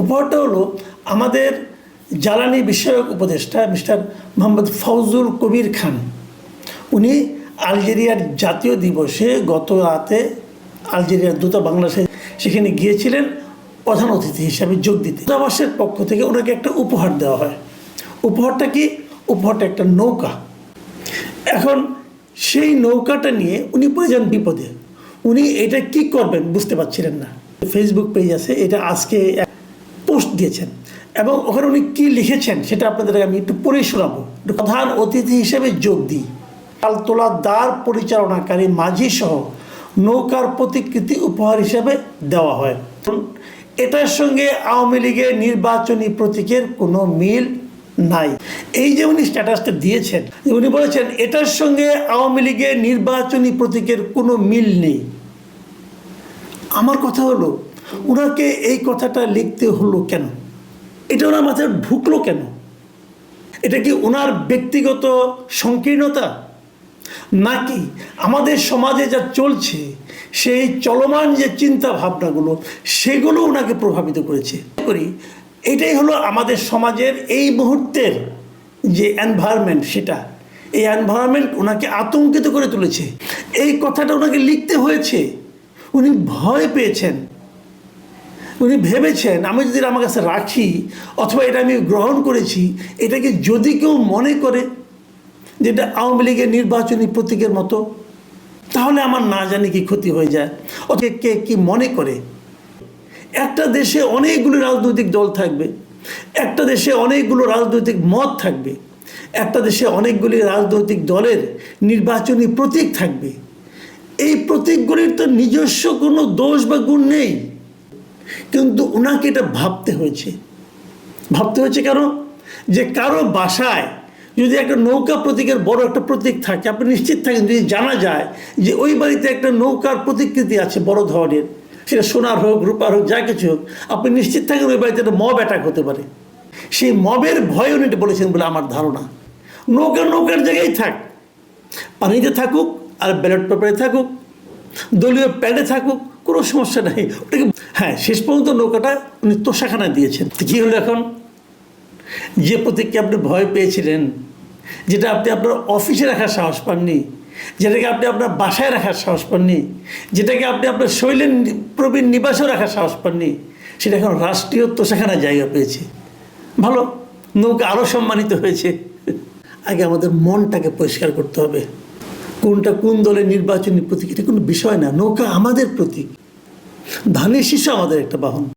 উপহারটা হলো আমাদের জ্বালানি বিষয়ক উপদেষ্টা মিস্টার মোহাম্মদ ফৌজুল কবির খান। উনি আলজেরিয়ার জাতীয় দিবসে গত রাতে আলজেরিয়ার দূত বাংলাদেশে সেখানে গিয়েছিলেন প্রধান অতিথি হিসাবে যোগ দিতে। দূতাবাসের পক্ষ থেকে ওনাকে একটা উপহার দেওয়া হয়। উপহারটা কি? উপহারটা একটা নৌকা। এখন সেই নৌকাটা নিয়ে উনি পড়ে যান বিপদে। উনি এটা কি করবেন বুঝতে পারছিলেন না। ফেসবুক পেজ আছে, এটা আজকে দিয়েছেন। এবং ওখানে উনি কী লিখেছেন সেটা আপনাদের আমি একটু পড়ে শোনাবো। প্রধান অতিথি হিসেবে যোগ দিই। তালতোলা দ্বার পরিচালনাকারী মাঝি সহ নৌকার প্রতিকৃতি উপহার হিসেবে দেওয়া হয়। এটার সঙ্গে আওয়ামী লীগের নির্বাচনী প্রতীকের কোনো মিল নাই। এই যে উনি স্ট্যাটাসটা দিয়েছেন, উনি বলেছেন, এটার সঙ্গে আওয়ামী লীগের নির্বাচনী প্রতীকের কোনো মিল নেই। আমার কথা হলো ওনাকে এই কথাটা লিখতে হলো কেন? এটা ওনার মাথায় ঢুকলো কেন? এটা কি ওনার ব্যক্তিগত সংকীর্ণতা? নাকি আমাদের সমাজে যা চলছে, সেই চলমান যে চিন্তা ভাবনাগুলো সেগুলো ওনাকে প্রভাবিত করেছে? করি এটাই হলো আমাদের সমাজের এই মুহূর্তের যে এনভায়রনমেন্ট সেটা। এই এনভায়রনমেন্ট ওনাকে আতঙ্কিত করে তুলেছে। এই কথাটা ওনাকে লিখতে হয়েছে। উনি ভয় পেয়েছেন। উনি ভেবেছেন, আমি যদি আমার কাছে রাখি, অথবা এটা আমি গ্রহণ করেছি, এটাকে যদি কেউ মনে করে যে এটা আওয়ামী লীগের নির্বাচনী প্রতীকের মতো, তাহলে আমার না জানি কি ক্ষতি হয়ে যায়। অথবা কে কি মনে করে? একটা দেশে অনেকগুলো রাজনৈতিক দল থাকবে, একটা দেশে অনেকগুলো রাজনৈতিক মত থাকবে, একটা দেশে অনেকগুলি রাজনৈতিক দলের নির্বাচনী প্রতীক থাকবে। এই প্রতীকগুলির তো নিজস্ব কোনো দোষ বা গুণ নেই। কিন্তু ওনাকে এটা ভাবতে হয়েছে। ভাবতে হয়েছে কেন? যে কারও বাসায় যদি একটা নৌকা প্রতীকের বড় একটা প্রতীক থাকে, আপনি নিশ্চিত থাকেন যদি জানা যায় যে ওই বাড়িতে একটা নৌকার প্রতিকৃতি আছে বড় ধরনের, সেটা সোনার হোক, রূপার হোক, যা কিছু হোক, আপনি নিশ্চিত থাকেন ওই বাড়িতে একটা মব অ্যাটাক হতে পারে। সেই মবের ভয় উনি বলেছেন বলে আমার ধারণা। নৌকা নৌকার জায়গায় থাক। পানিতে থাকুক আর ব্যালট পেপারে থাকুক, দলীয় প্যাডে থাকুক কোনো সমস্যা নেই। ওটাকে হ্যাঁ শেষ পর্যন্ত নৌকাটা উনি তোষাখানা দিয়েছেন। কী হলো এখন? যে প্রতীককে আপনি ভয় পেয়েছিলেন, যেটা আপনি আপনার অফিসে রাখার সাহস পাননি, যেটাকে আপনি আপনার বাসায় রাখার সাহস পাননি, যেটাকে আপনি আপনার শৈলেন প্রবীণ নিবাসেও রাখার সাহস পাননি, সেটা এখন রাষ্ট্রীয় তোষাখানা জায়গা পেয়েছে। ভালো, নৌকা আরও সম্মানিত হয়েছে। আগে আমাদের মনটাকে পরিষ্কার করতে হবে। কোনটা কোন দলের নির্বাচনী প্রতীক, এটা কোনো বিষয় না, নৌকা আমাদের প্রতীক। ধানের শীর্ষ আমাদের একটা বাহন।